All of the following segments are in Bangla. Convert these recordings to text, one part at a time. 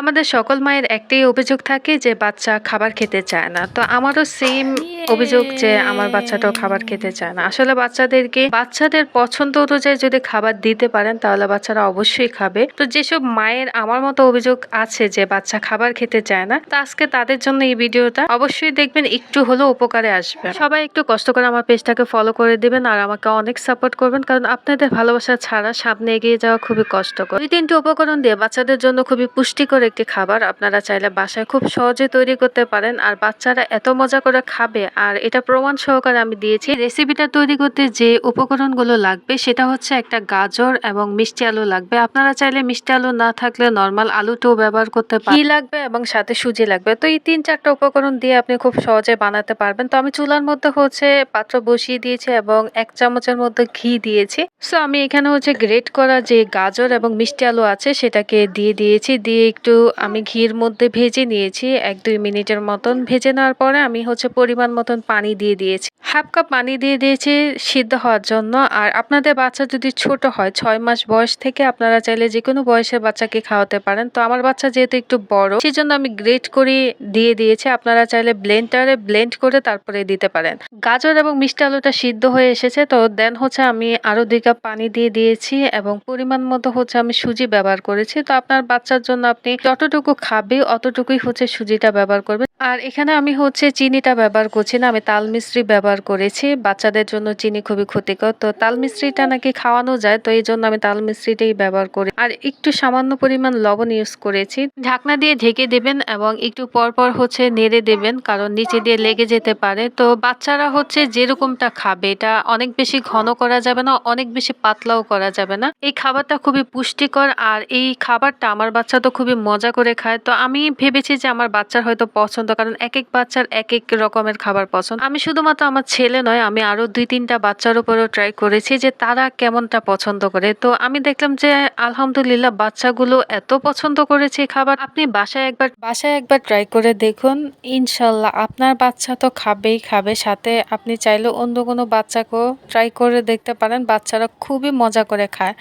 আমাদের সকল মায়ের একটাই অভিযোগ থাকে যে বাচ্চা খাবার খেতে চায় না। তো আমারও সেম অভিযোগ যে আমার বাচ্চাটাও খাবার খেতে চায় না। আসলে বাচ্চাদেরকে বাচ্চাদের পছন্দ অনুযায়ী যদি খাবার দিতে পারেন তাহলে বাচ্চারা অবশ্যই খাবে। তো যেসব মায়ের আমার মতো অভিযোগ আছে যে বাচ্চা খাবার খেতে চায় না তো আজকে তাদের জন্য এই ভিডিওটা। অবশ্যই দেখবেন একটু হলেও উপকারে আসবে। সবাই একটু কষ্ট করে আমার পেজটাকে ফলো করে দিবেন আর আমাকে অনেক সাপোর্ট করবেন কারণ আপনাদের ভালোবাসা ছাড়া সামনে এগিয়ে যাওয়া খুবই কষ্টকর। দুই তিনটি উপকরণ দিয়ে বাচ্চাদের জন্য খুবই পুষ্টিকর একটি খাবার আপনারা চাইলে বাসায় খুব সহজে তৈরি করতে পারেন। আর বাচ্চারা এত মজা করে খাবে, আর এটা প্রমাণ সহকারে আমি দিয়েছি। রেসিপিটা তৈরি করতে যে উপকরণগুলো লাগবে, সেটা হচ্ছে একটা গাজর এবং মিষ্টি আলু লাগবে। আপনারা চাইলে মিষ্টি আলু না থাকলে নর্মাল আলুটাও ব্যবহার করতে পারেন। লাগবে এবং সাথে সুজি লাগবে। তো এই তিন চারটা উপকরণ দিয়ে আপনি খুব সহজে বানাতে পারবেন। তো আমি চুলার মধ্যে হচ্ছে পাত্র বসিয়ে দিয়েছি এবং এক চামচের মধ্যে ঘি দিয়েছি। সো আমি এখানে হচ্ছে গ্রেট করা যে গাজর এবং মিষ্টি আলু আছে, সেটাকে দিয়ে দিয়েছি। দিয়ে একটু আমি ঘির মধ্যে ভেজে নিয়েছি। এক, দুই মিনিটের মতন ভেজে নেওয়ার পরে আমি হচ্ছে পরিমাণ মতন পানি দিয়ে দিয়েছি। হাফ কাপ পানি দিয়ে দিয়েছি সিদ্ধ হওয়ার জন্য। আর আপনাদের বাচ্চা যদি ছোট হয়, ছয় মাস বয়স থেকে আপনারা চাইলে যে কোনো বয়সের বাচ্চাকে খাওয়াতে পারেন। তো আমার বাচ্চা যেহেতু একটু বড় সেই জন্য আমি গ্রেট করে দিয়ে দিয়েছি। আপনারা চাইলে ব্লেন্ডারে ব্লেন্ড করে তারপরে দিতে পারেন। গাজর এবং মিষ্টি আলুটা সিদ্ধ হয়ে এসেছে। তো দেন হচ্ছে আমি আরও দুই কাপ পানি দিয়ে দিয়েছি এবং পরিমাণ মতো হচ্ছে আমি সুজি ব্যবহার করেছি। তো আপনার বাচ্চার জন্য আপনি যতটুকু খাবে, অতটুকুই হচ্ছে সুজিটা ব্যবহার করবে। আর এখানে আমি হচ্ছে চিনিটা ব্যবহার করছি না, আমি তাল মিশ্রি ব্যবহার করেছি। বাচ্চাদের জন্য চিনি খুবই ক্ষতিকর। তো তাল মিশ্রিটা নাকি খাওয়ানো যায়, তো এই জন্য আমি তাল মিশ্রিটাই ব্যবহার করি। আর একটু সামান্য পরিমাণ লবণ ইউজ করেছি। ঢাকনা দিয়ে ঢেকে দেবেন এবং একটু পর পর হচ্ছে নেড়ে দেবেন, কারণ নিচে দিয়ে লেগে যেতে পারে। তো বাচ্চারা হচ্ছে যেরকমটা খাবে, এটা অনেক বেশি ঘন করা যাবে না, অনেক বেশি পাতলাও করা যাবে না। এই খাবারটা খুবই পুষ্টিকর, আর এই খাবারটা আমার বাচ্চা তো খুবই মজা করে খায়। তো আমি ভেবেছি যে আমার বাচ্চার হয়তো পছন্দ, কারণ এক এক বাচ্চার এক এক রকমের খাবার পছন্দ। আমি শুধুমাত্র আমার ছেলে নয়, আমি আরও দুই তিনটা বাচ্চার উপরও ট্রাই করেছি যে তারা কেমনটা পছন্দ করে। তো আমি দেখলাম যে আলহামদুলিল্লাহ বাচ্চাগুলো এত পছন্দ করেছে খাবার। আপনি বাসায় একবার বাসায় একবার ট্রাই করে দেখুন। ইনশাল্লাহ আপনার বাচ্চা তো খাবেই খাবে। সাথে আপনি চাইলে অন্য কোনো বাচ্চাকেও ট্রাই করে দেখতে পারেন। বাচ্চারা খুবই মজা করে খায়।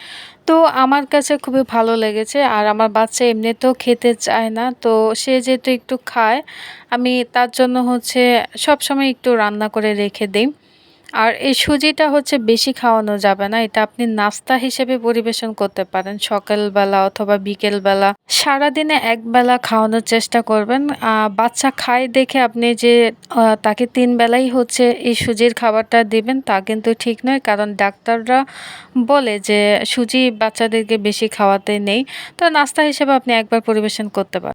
তো আমার কাছে খুবই ভালো লেগেছে। আর আমার বাচ্চা এমনিতেও খেতে চায় না। তো সে যেহেতু একটু খায়, আমি তার জন্য হচ্ছে সব সময় একটু রান্না করে রেখে দিই। আর এই সুজিটা হচ্ছে বেশি খাওয়ানো যাবে না। এটা আপনি নাস্তা হিসেবে পরিবেশন করতে পারেন। সকালবেলা অথবা বিকেলবেলা সারাদিনে একবেলা খাওয়ানোর চেষ্টা করবেন। বাচ্চা খায় দেখে আপনি যে তাকে তিন বেলাই হচ্ছে এই সুজির খাবারটা দিবেন তা কিন্তু ঠিক নয়। কারণ ডাক্তাররা বলে যে, সুজি বাচ্চাদেরকে বেশি খাওয়াতে নেই। তো নাস্তা হিসেবে আপনি একবার পরিবেশন করতে পারেন।